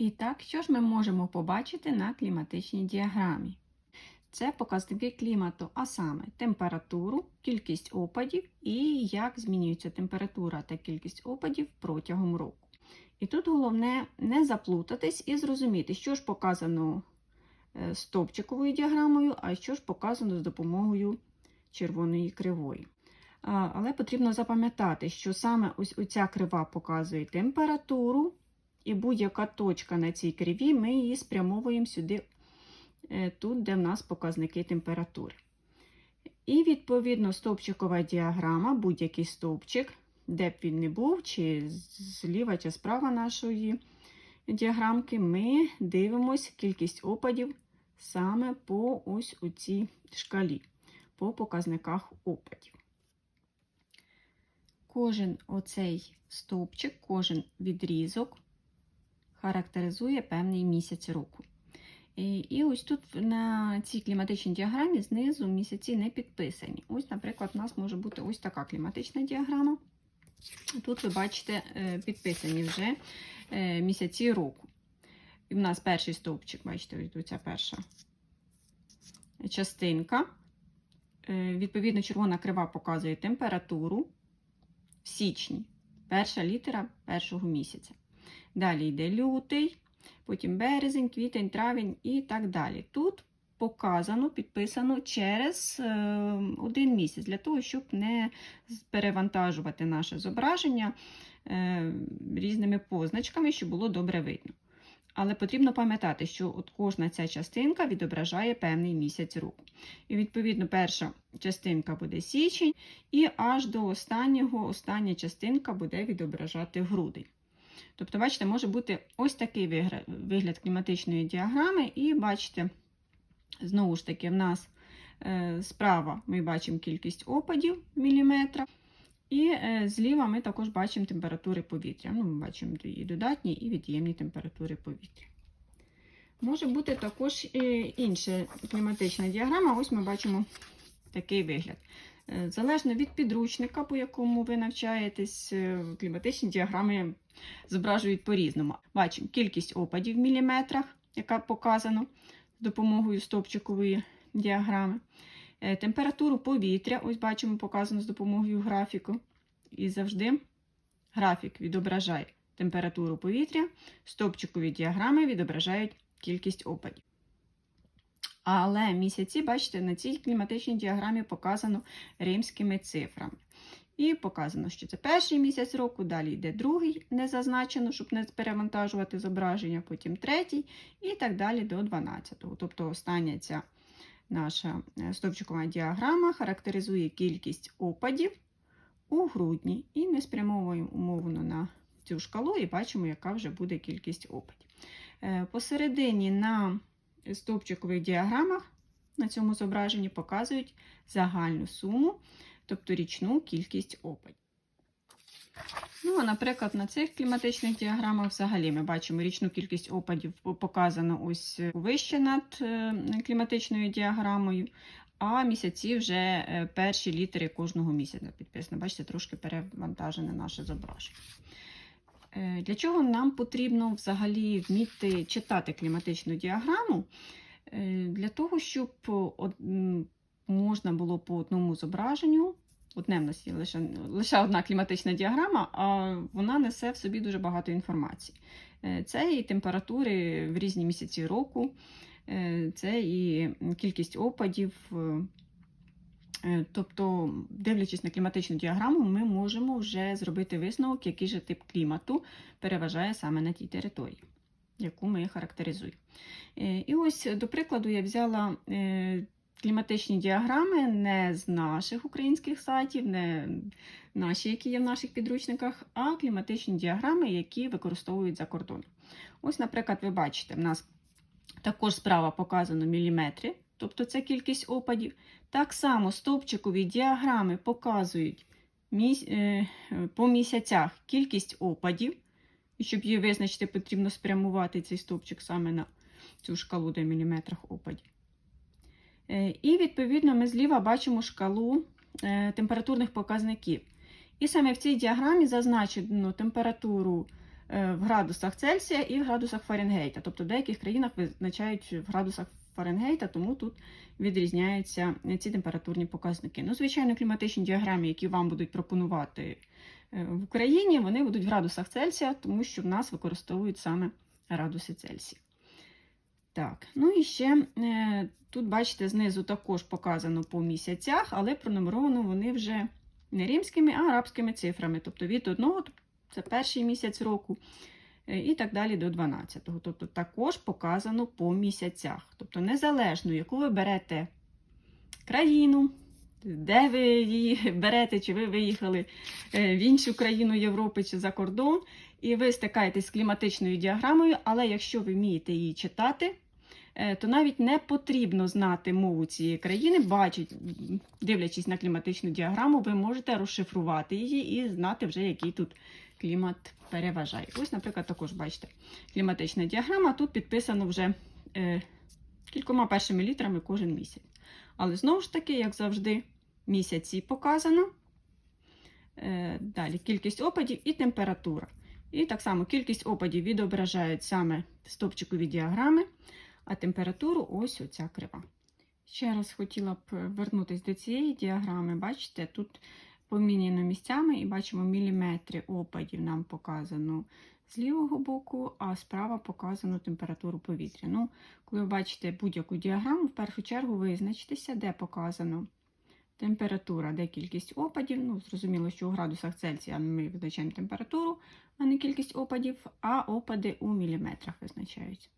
І так, що ж ми можемо побачити на кліматичній діаграмі? Це показники клімату, а саме температуру, кількість опадів і як змінюється температура та кількість опадів протягом року. І тут головне не заплутатись і зрозуміти, що ж показано е, стовпчиковою діаграмою, а що ж показано з допомогою червоної кривої. Але потрібно запам'ятати, що саме ось оця крива показує температуру, і будь-яка точка на цій криві ми її спрямовуємо сюди, е, тут, де в нас показники температури. І, відповідно, стовпчикова діаграма, будь-який стовпчик, де б він не був, чи зліва, чи справа нашої діаграмки, ми дивимося кількість опадів саме по ось у цій шкалі, по показниках опадів. Кожен оцей стовпчик, кожен відрізок характеризує певний місяць року. І, ось тут на цій кліматичній діаграмі знизу місяці не підписані. Ось, наприклад, у нас може бути ось така кліматична діаграма. Тут ви бачите е, підписані вже е, місяці року. І в нас перший стовпчик, бачите, ось ця перша частинка. Е, Відповідно, червона крива показує температуру в січні, перша літера першого місяця. Далі йде лютий, потім березень, квітень, травень і так далі. Тут показано, підписано через е, один місяць, для того, щоб не перевантажувати наше зображення е, різними позначками, щоб було добре видно. Але потрібно пам'ятати, що от кожна ця частинка відображає певний місяць року. І, відповідно, перша частинка буде січень, і аж до останнього остання частинка буде відображати грудень. Тобто, бачите, може бути ось такий вигляд кліматичної діаграми, і бачите, знову ж таки, в нас е, справа ми бачимо кількість опадів в міліметрах, і е, зліва ми також бачимо температури повітря. Ну, Ми бачимо і додатні, і від'ємні температури повітря. Може бути також інша кліматична діаграма. Ось ми бачимо такий вигляд. Е, Залежно від підручника, по якому ви навчаєтесь, кліматичні діаграми зображують по-різному. Бачимо кількість опадів в міліметрах, яка показана з допомогою стовпчикової діаграми. Е, Температуру повітря, ось бачимо, показано з допомогою графіку. І завжди графік відображає температуру повітря, стовпчикові діаграми відображають кількість опадів. Але місяці, бачите, на цій кліматичній діаграмі показано римськими цифрами. І показано, що це перший місяць року, далі йде другий, не зазначено, щоб не перевантажувати зображення, потім третій, і так далі до 12-го. Тобто остання ця наша стовпчикова діаграма характеризує кількість опадів у грудні. І ми спрямовуємо умовно на цю шкалу і бачимо, яка вже буде кількість опадів. Посередині на стовпчикових діаграмах на цьому зображенні показують загальну суму тобто річну кількість опадів. Ну, а, Наприклад, на цих кліматичних діаграмах взагалі ми бачимо річну кількість опадів показано ось вище над е, кліматичною діаграмою, а місяці вже е, перші літери кожного місяця підписано. Бачите, трошки перевантажене наше зображення. Е, для чого нам потрібно взагалі вміти читати кліматичну діаграму? Для того, щоб можна було по одному зображенню, одне в нас є лише, лише одна кліматична діаграма, а вона несе в собі дуже багато інформації. Е, це і температури в різні місяці року, е, це і кількість опадів. Е, тобто, дивлячись на кліматичну діаграму, ми можемо вже зробити висновок, який же тип клімату переважає саме на тій території, яку ми характеризуємо. І ось, до прикладу, я взяла кліматичні діаграми не з наших українських сайтів, не наші, які є в наших підручниках, а кліматичні діаграми, які використовують за кордоном. Ось, наприклад, ви бачите, в нас також справа показано міліметри, тобто це кількість опадів. Так само стовпчикові діаграми показують е, по місяцях кількість опадів. І щоб її визначити, потрібно спрямувати цей стовпчик саме на цю шкалу, де в міліметрах опадів. Е, і, відповідно, ми зліва бачимо шкалу е, температурних показників. І саме в цій діаграмі зазначено температуру в градусах Цельсія і в градусах Фаренгейта. Тобто в деяких країнах визначають в градусах Фаренгейта, тому тут відрізняються ці температурні показники. Ну, звичайно, кліматичні діаграми, які вам будуть пропонувати е, в Україні, вони будуть в градусах Цельсія, тому що в нас використовують саме градуси Цельсія. Так, ну і ще е, тут, бачите, знизу також показано по місяцях, але пронумеровано вони вже не римськими, а арабськими цифрами. Тобто від 1 це перший місяць року, е, і так далі до 12-го. Тобто також показано по місяцях. Тобто, незалежно, яку ви берете країну, де ви її берете, чи ви виїхали е, в іншу країну Європи чи за кордон, і ви стикаєтесь з кліматичною діаграмою, але якщо ви вмієте її читати, е, то навіть не потрібно знати мову цієї країни, бачить, дивлячись на кліматичну діаграму, ви можете розшифрувати її і знати вже, який тут клімат переважає. Ось, наприклад, також бачите, кліматична діаграма. Тут підписано вже е, кількома першими літерами кожен місяць. Але знову ж таки, як завжди, місяці показано. Е, далі кількість опадів і температура. І так само кількість опадів відображають саме стопчикові діаграми, а температуру ось оця крива. Ще раз хотіла б вернутися до цієї діаграми. Бачите, тут поміняно місцями і бачимо міліметри опадів нам показано з лівого боку, а справа показано температуру повітря. Ну, коли ви бачите будь-яку діаграму, в першу чергу визначтеся, де показано температура, де кількість опадів. Ну, зрозуміло, що у градусах Цельсія ми визначаємо температуру, а не кількість опадів, а опади у міліметрах визначаються.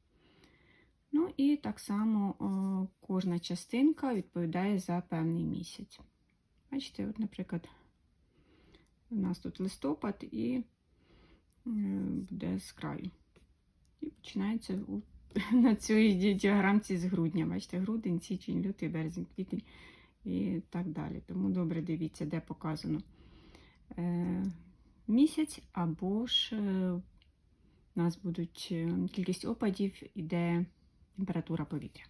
Ну і так само о, кожна частинка відповідає за певний місяць. Бачите, от, наприклад, у нас тут листопад і е, буде з краю. І починається у, на цій діаграмці з грудня. Бачите, грудень, січень, лютий, березень, квітень і так далі. Тому добре дивіться, де показано е, місяць, або ж е, у нас будуть е, кількість опадів і де температура повітря.